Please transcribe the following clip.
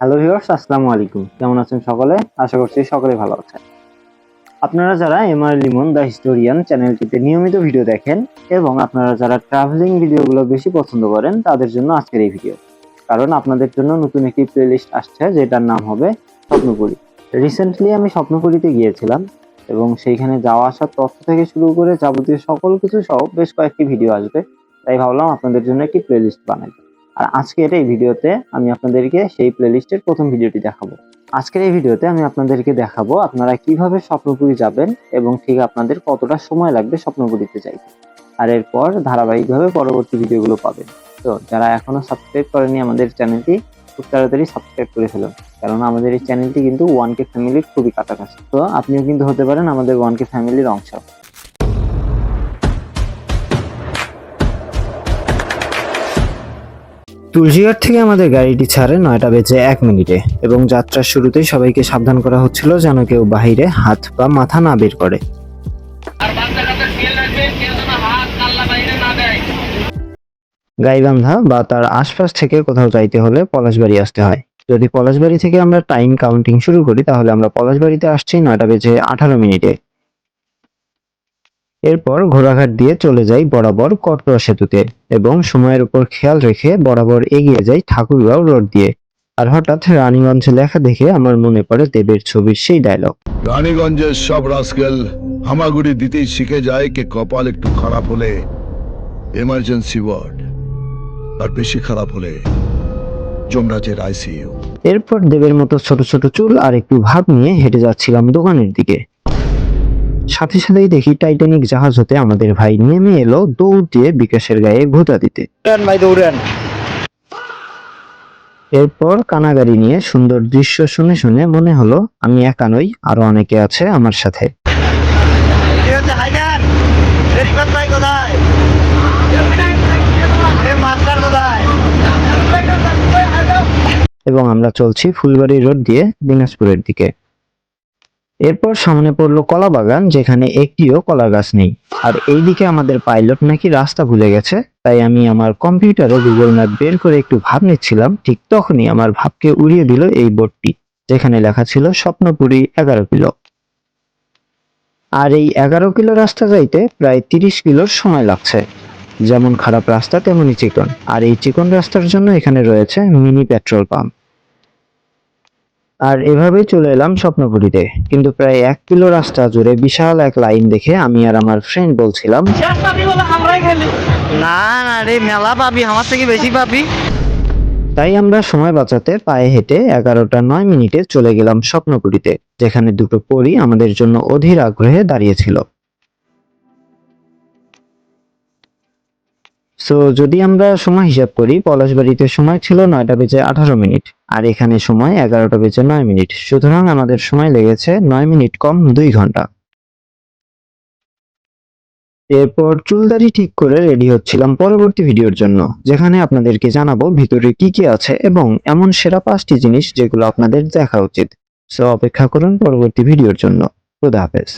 Hello viewers আসসালামু আলাইকুম। কেমন আছেন সকলে? আশা করছি সকলে ভালো আছেন। আপনারা যারা এমআর লিমন দ্য হিস্টোরিয়ান চ্যানেলটিতে নিয়মিত ভিডিও দেখেন এবং আপনারা যারা ট্রাভেলিং ভিডিওগুলো বেশি পছন্দ করেন, তাদের জন্য আজকের এই ভিডিও। কারণ আপনাদের জন্য নতুন একটি প্লেলিস্ট আসছে, যেটার নাম হবে স্বপ্নপুরী। রিসেন্টলি আমি স্বপ্নপুরীতে গিয়েছিলাম এবং সেইখানে যাওয়া আসার তথ্য থেকে শুরু করে যাবতীয় সকল কিছু সহ বেশ কয়েকটি ভিডিও আসবে। তাই ভাবলাম আপনাদের জন্য একটি প্লেলিস্ট বানাই। আর আজকের এই ভিডিওতে আমি আপনাদেরকে সেই প্লেলিস্টের প্রথম ভিডিওটি দেখাবো। আজকের এই ভিডিওতে আমি আপনাদেরকে দেখাবো আপনারা কীভাবে স্বপ্নপুরি যাবেন এবং ঠিক আপনাদের কতটা সময় লাগবে স্বপ্নপুরিতে যাইতে আর এরপর ধারাবাহিকভাবে পরবর্তী ভিডিওগুলো পাবেন। তো যারা এখনও সাবস্ক্রাইব করেনি আমাদের চ্যানেলটি, খুব তাড়াতাড়ি সাবস্ক্রাইব করে ফেলুন। কারণ আমাদের এই চ্যানেলটি কিন্তু ওয়ান কে ফ্যামিলির খুবই কাছাকাছি। তো আপনিও কিন্তু হতে পারেন আমাদের ওয়ান কে ফ্যামিলির অংশ। তুলসীঘাট থেকে আমাদের গাড়িটি ছাড়ে নয়টা বেজে এক মিনিটে এবং যাত্রার শুরুতেই সবাইকে সাবধান করা হচ্ছিল যেন কেউ বাহিরে হাত বা মাথা না বের করে। গাইবান্ধা বা তার আশপাশ থেকে কোথাও যাইতে হলে পলাশবাড়ি আসতে হয়। যদি পলাশবাড়ি থেকে আমরা টাইম কাউন্টিং শুরু করি তাহলে আমরা পলাশবাড়িতে আসছি নয়টা বেজে আঠারো মিনিটে। এরপর ঘোড়াঘাট দিয়ে চলে যাই বরাবর কটরা সেতুতে এবং সময়ের উপর খেয়াল রেখে বরাবর এগিয়ে যাই ঠাকুরগাঁও রোড দিয়ে। আর হঠাৎ রানীগঞ্জ লেখা দেখে আমার মনে পড়ে দেবের ছবির সেই ডায়লগ রানীগঞ্জের সব রাস্কেল হামাগুড়ি দিতেই শিখে যায় কে কপাল একটু খারাপ হলে এমার্জেন্সি ওয়ার্ড আর বেশি খারাপ হলে যমরাজের আইসিইউ এরপর দেবের মতো ছোট ছোট চুল আর একটু ভাব নিয়ে হেঁটে যাচ্ছিলাম দোকানের দিকে। সাথে সাথেই দেখি টাইটানিক জাহাজ হতে আমাদের ভাই নেমে এলো দৌড় দিয়ে বিকাশের গায়ে ভোতা দিতে। ভাই দৌড়েন। এরপর কানাগাড়ি নিয়ে সুন্দর দৃশ্য শুনে শুনে মনে হলো আমি একা নই আরও অনেকে আছে আমার সাথে। এবং আমরা চলছি ফুলবাড়ি রোড দিয়ে দিনাজপুরের দিকে। এরপর সামনে পড়ল কলা বাগান, যেখানে একটিও কলা গাছ নেই। আর এইদিকে আমাদের পাইলট নাকি রাস্তা ভুলে গেছে, তাই আমি আমার কম্পিউটারে গুগল ম্যাপ বের করে একটু ভাব নিচ্ছিলাম, ঠিক তখনই আমার ভাবকে উড়িয়ে দিল এই বোর্ডটি, যেখানে লেখা ছিল স্বপ্নপুরী এগারো কিলো। আর এই এগারো কিলো রাস্তা যাইতে প্রায় তিরিশ কিলোর সময় লাগছে। যেমন খারাপ রাস্তা তেমনই চিকন। আর এই চিকন রাস্তার জন্য এখানে রয়েছে মিনি পেট্রোল পাম্প। আর এভাবেই চলে এলাম স্বপ্নপুরীতে। কিন্তু প্রায় এক কিলো রাস্তা জুড়ে বিশাল এক লাইন দেখে আমি আর আমার ফ্রেন্ড বলছিলাম না না রে মেলা পাবি আমার থেকে বেশি পাবি। তাই আমরা সময় বাঁচাতে পায়ে হেঁটে এগারোটা নয় মিনিটে চলে গেলাম স্বপ্নপুরীতে যেখানে দুটো পরী আমাদের জন্য অধীর আগ্রহে দাঁড়িয়েছিল। সো যদি আমরা সময় হিসাব করি পলাশবাড়িতে সময় ছিল নয়টা বেজে আঠারো মিনিট, আর এখানে সময় এগারোটা বেজে নয় মিনিট। সুতরাং আমাদের সময় লেগেছে নয় মিনিট কম দুই ঘণ্টা। এরপর চুলদারি ঠিক করে রেডি হচ্ছিলাম পরবর্তী ভিডিওর জন্য, যেখানে আপনাদেরকে জানাব ভিতরে কি কি আছে এবং এমন সেরা পাঁচটি জিনিস যেগুলো আপনাদের দেখা উচিত। সো অপেক্ষা করুন পরবর্তী ভিডিওর জন্য। খুদা হাফেজ।